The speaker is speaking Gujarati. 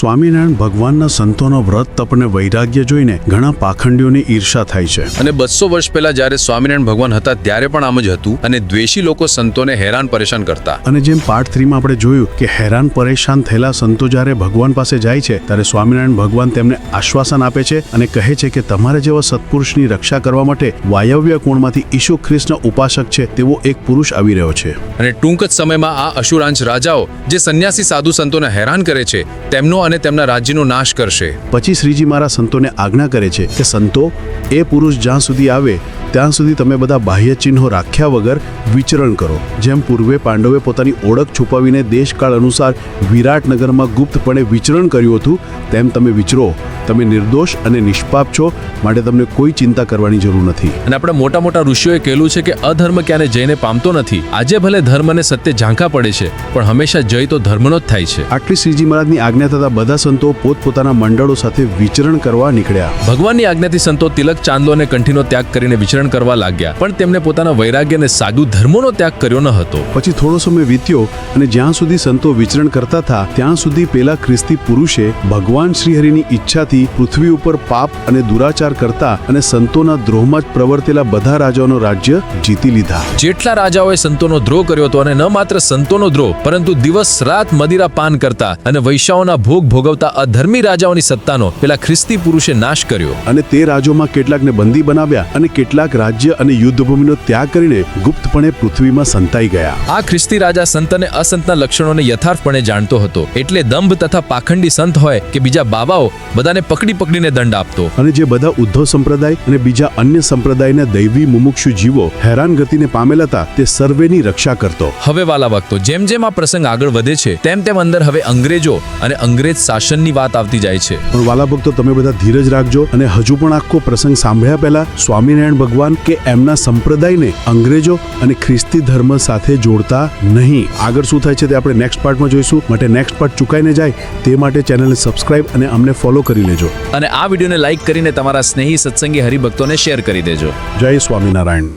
સ્વામિનારાયણ ભગવાનના સંતોનો વ્રત તપ અને વૈરાગ્ય જોઈને ઘણા પાખંડીઓની ઈર્ષા થાય છે. અને બસો વર્ષ પહેલા જ્યારે સ્વામિનારાયણ ભગવાન હતા ત્યારે પણ આમ જ હતું અને દ્વેષી લોકો સંતોને હેરાન પરેશાન કરતા. અને જેમ પાર્ટ થ્રીમાં આપણે જોયું કે હેરાન પરેશાન થયેલા સંતો જ્યારે ભગવાન પાસે જાય છે ત્યારે સ્વામિનારાયણ ભગવાન તેમને આશ્વાસન આપે છે અને કહે છે કે તમારે જેવા સત્પુરુષની રક્ષા કરવા માટે વાયવ્ય કોણમાંથી ઈશુ ખ્રિસ્તનો ઉપાસક છે તેવો એક પુરુષ આવી રહ્યો છે. અને ટૂંક જ સમયમાં આ અશુરાંશ રાજાઓ જે સંન્યાસી સાધુ સંતોને હેરાન કરે છે તેમનો અને તેમના રાજ્યનો નાશ કરશે. પછી શ્રીજી મારા સંતોને આજ્ઞા કરે છે કે સંતો, એ પુરુષ જ્યાં સુધી આવે ત્યાં સુધી તમે બધા બાહ્ય ચિહ્નો રાખ્યા વગર વિચરણ કરો. જેમ પૂર્વે પાંડવે પોતાની ઓળખ છુપાવીને દેશકાળ અનુસાર વિરાટનગરમાં ગુપ્તપણે વિચરણ કર્યું હતું તેમ તમે વિચરો. તમે નિર્દોષ અને નિષ્પાપ છો માટે તમને કોઈ ચિંતા કરવાની જરૂર નથી. અને આપણે મોટા મોટા ઋષિઓએ કહેલું છે કે અધર્મ ક્યારે જઈને પામતો નથી. આજે ભલે ધર્મ અને સત્ય ઝાંખા પડે છે પણ હંમેશા જય તો ધર્મનો જ થાય છે. આટલી શ્રીજી મહારાજની આજ્ઞા થતા બધા સંતો પોતપોતાના મંડળો સાથે વિચરણ કરવા નીકળ્યા. ભગવાનની આજ્ઞાથી સંતો તિલક ચાંદલો અને કંઠીનો ત્યાગ કરીને વિચરણ કરવા લાગ્યા. પણ તેમણે પોતાના વૈરાગ્ય અને સાધુ ધર્મોનો ત્યાગ કર્યો ન હતો. પછી થોડો સમય વીત્યો અને જ્યાં સુધી સંતો વિચરણ કરતા હતા ત્યાં સુધી પેલા ખ્રિસ્તી પુરુષે ભગવાન શ્રીહરિની ઈચ્છાથી પૃથ્વી ઉપર પાપ અને દુરાચાર કરતા અને સંતોના દ્રોહમાં જ પ્રવર્તેલા બધા રાજાઓનો રાજ્ય જીતી લીધા. જેટલા રાજાઓએ સંતોનો દ્રોહ કર્યો હતો અને ન માત્ર સંતોનો દ્રોહ પરંતુ દિવસ રાત મદિરા પાન કરતા અને વૈશ્યાઓના ભોગ ભોગવતા અધર્મી રાજાઓની સત્તાનો પેલા ખ્રિસ્તી પુરુષે નાશ કર્યો. અને તે રાજ્યોમાં કેટલાકને બંદી બનાવ્યા અને કેટલાક રાજ્ય અને યુદ્ધભૂમિનો ત્યાગ કરીને ગુપ્તપણે પૃથ્વીમાં સંતાઈ ગયા. આ ખ્રિસ્તી રાજા સંત અને અસંતના લક્ષણોને યથાર્થપણે જાણતો હતો. એટલે દંભ તથા પાખંડી સંત હોય કે બીજા બાબાઓ બધાને પકડી પકડીને દંડ આપતો. અને જે બધા ઉદ્ધવ સંપ્રદાય અને બીજા અન્ય સંપ્રદાયના દૈવી મુમુક્ષુ જીવો હેરાન ગતિને પામેલા હતા તે સર્વેની રક્ષા કરતો. હવે વાલા વખતો જેમ જેમ આ પ્રસંગ આગળ વધે છે તેમ તેમ અંદર હવે અંગ્રેજો અને અંગ્રેજ શાસનની વાત આવતી જાય છે. પણ વાલા ભક્તો તમે બધા ધીરજ રાખજો અને હજુ પણ આખો પ્રસંગ સાંભળ્યા પહેલા સ્વામિનારાયણ ભગવાન કે એમના સંપ્રદાયને અંગ્રેજો અને ખ્રિસ્તી ધર્મ સાથે જોડતા નહીં. આગળ શું થાય છે તે આપણે નેક્સ્ટ પાર્ટમાં જોઈશું. માટે નેક્સ્ટ પાર્ટ ચૂકાઈને જાય તે માટે ચેનલને સબસ્ક્રાઇબ અને અમને ફોલો કરી લેજો. અને આ વિડીયોને લાઈક કરીને તમારા સ્નેહી સત્સંગી હરિભક્તોને શેર કરી દેજો. જય સ્વામિનારાયણ.